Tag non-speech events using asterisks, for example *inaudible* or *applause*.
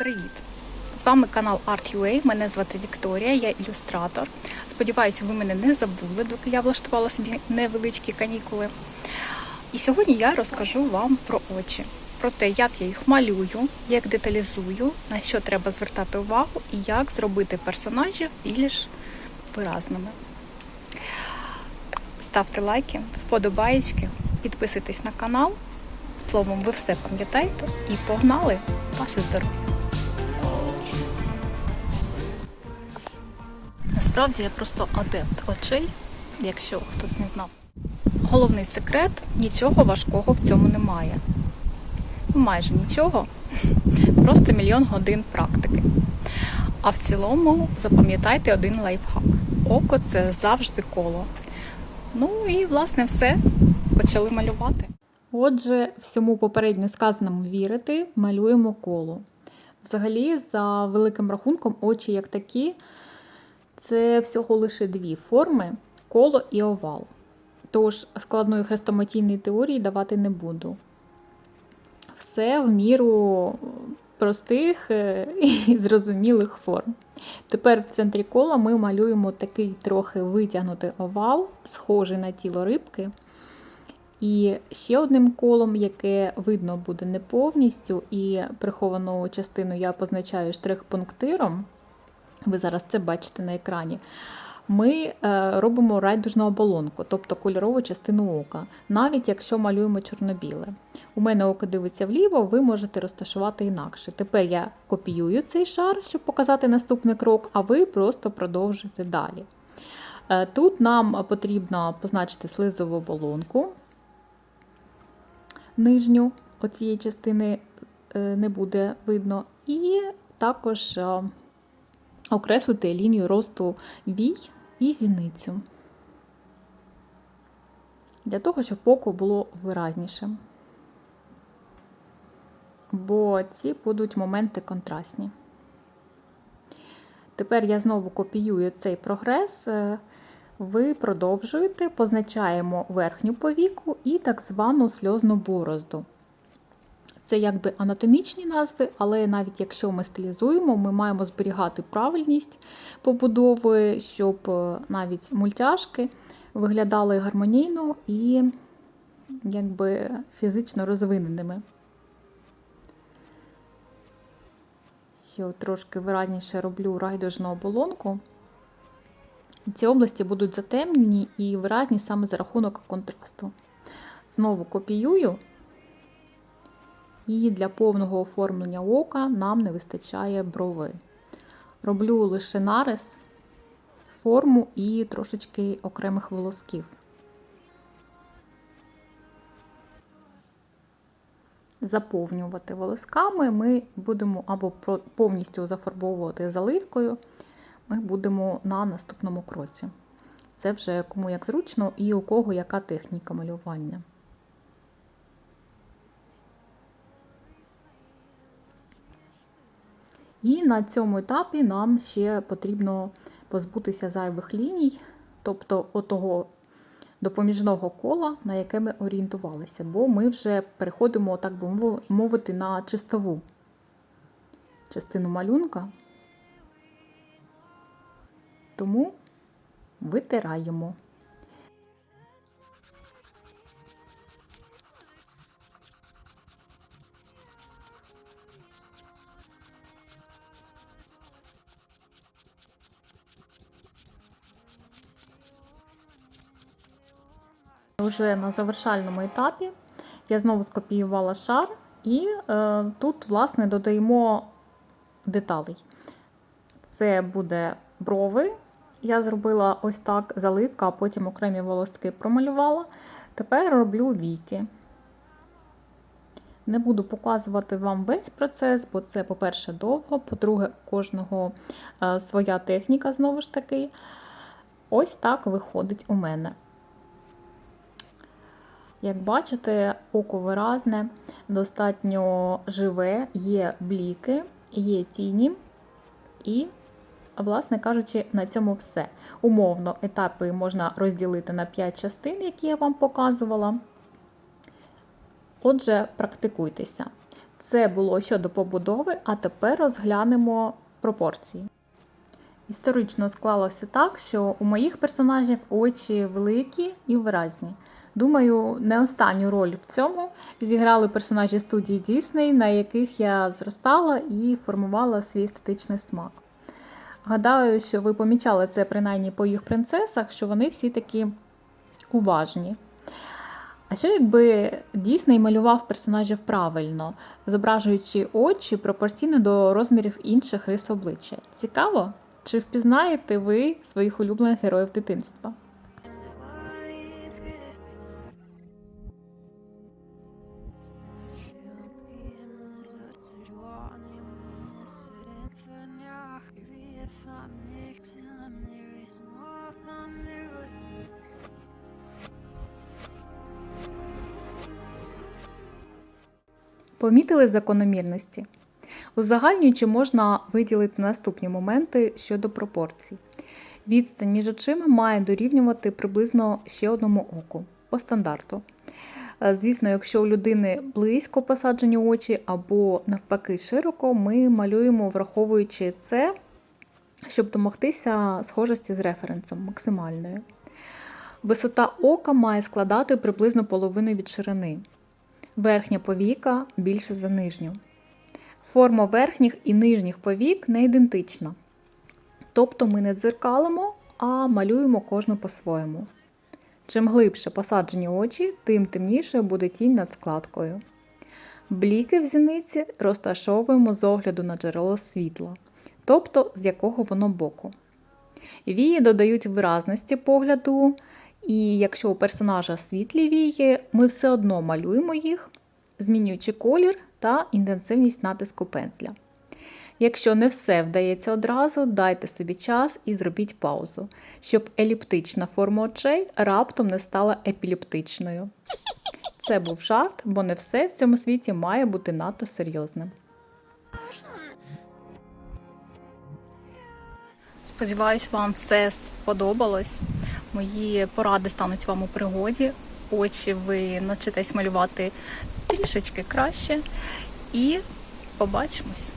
Привіт! З вами канал Art.ua, Мене звати Вікторія, я ілюстратор. Сподіваюся, ви мене не забули, доки я влаштувала собі невеличкі канікули. І сьогодні я розкажу вам про очі, про те, як я їх малюю, як деталізую, на що треба звертати увагу і як зробити персонажів більш виразними. Ставте лайки, вподобаєчки, підписуйтесь на канал. Словом, ви все пам'ятаєте і погнали ваше здоров'я. Насправді я просто адепт очей, якщо хтось не знав. Головний секрет нічого важкого в цьому немає. Ну, майже нічого, *laughs* просто мільйон годин практики. А в цілому запам'ятайте один лайфхак. Око це завжди коло. Ну і власне все. Почали малювати. Отже, всьому попередньо сказаному вірити, малюємо коло. Взагалі, за великим рахунком, очі як такі, це всього лише дві форми коло і овал. Тож складної хрестоматійної теорії давати не буду. Все в міру простих е, і *laughs* зрозумілих форм. Тепер в центрі кола ми малюємо такий трохи витягнутий овал, схожий на тіло рибки. І ще одним колом, яке видно буде не повністю, і приховану частину я позначаю штрих-пунктиром. Ви зараз це бачите на екрані. Ми е, робимо райдужну оболонку, тобто кольорову частину ока, навіть якщо малюємо чорно-біле. У мене око дивиться вліво, ви можете розташувати інакше. Тепер я копіюю цей шар, щоб показати наступний крок, а ви просто продовжуєте далі. Е, Тут нам потрібно позначити слизову оболонку нижню оцієї частини е, не буде видно, і також окреслити лінію росту вій і зіницю. Для того, щоб око було виразнішим. Бо ці будуть моменти контрастні. Тепер я знову копіюю цей прогрес. е, Ви продовжуєте, позначаємо верхню повіку і так звану сльозну борозду. Це якби анатомічні назви, але навіть якщо ми стилізуємо, ми маємо зберігати правильність побудови, щоб е, навіть мультяшки виглядали гармонійно і якби фізично розвиненими. Що трошки виразніше роблю райдужну оболонку. Ці області будуть затемнені і виразні саме за рахунок контрасту. Знову копіюю. І для повного оформлення ока нам не вистачає брови. Роблю лише нарис, форму і трошечки окремих волосків. Заповнювати волосками ми будемо або повністю зафарбовувати заливкою, ми будемо на наступному кроці. Це вже кому як зручно і у кого яка техніка малювання. І на цьому етапі нам ще потрібно позбутися зайвих ліній, тобто отого допоміжного кола, на яке ми орієнтувалися, бо ми вже переходимо, так би мовити, на чистову частину малюнка. Тому витираємо. Вже на завершальному етапі я знову скопіювала шар, і е, тут, власне, додаємо деталей. Це буде брови. Я зробила ось так заливка, а потім окремі волоски промалювала. Тепер роблю віки. Не буду показувати вам весь процес, бо це, по-перше, довго, по-друге, кожного е, своя техніка, знову ж таки. Ось так виходить у мене. Як бачите, око виразне, достатньо живе, є бліки, є тіні, і, власне кажучи, на цьому все. Умовно, етапи можна розділити на 5 частин, які я вам показувала. Отже, практикуйтеся. Це було щодо побудови, а тепер розглянемо пропорції. Історично склалося так, що у моїх персонажів очі великі і виразні. Думаю, не останню роль в цьому зіграли персонажі студії Дісней, на яких я зростала і формувала свій естетичний смак. Гадаю, що ви помічали це принаймні по їх принцесах, що вони всі такі уважні. А що якби Дісней малював персонажів правильно, зображуючи очі пропорційно до розмірів інших рис обличчя? Цікаво? Чи впізнаєте ви своїх улюблених героїв дитинства? Помітили закономірності? Узагальнюючи, можна виділити наступні моменти щодо пропорцій. Відстань між очима має дорівнювати приблизно ще одному оку по стандарту. Е, Звісно, якщо у людини близько посаджені очі або навпаки широко, ми малюємо, враховуючи це, щоб домогтися схожості з референсом максимальною. Висота ока має складати приблизно половину від ширини. Верхня повіка більше за нижню. Форма верхніх і нижніх повік не ідентична. Тобто ми не дзеркалимо, а малюємо кожну по-своєму. Чим глибше посаджені очі, тим темніше буде тінь над складкою. Бліки в зіниці розташовуємо з огляду на джерело світла, тобто з якого воно боку. Вії додають виразності погляду, і якщо у персонажа світлі вії, ми все одно малюємо їх, змінюючи колір та інтенсивність натиску пензля. Якщо не все вдається одразу, дайте собі час і зробіть паузу, щоб еліптична форма очей раптом не стала епілептичною. Це був жарт, бо не все в цьому світі має бути надто серйозним. Сподіваюсь, вам все сподобалось. Мої поради стануть вам у пригоді. Очі ви навчитесь малювати трішечки краще. І побачимось!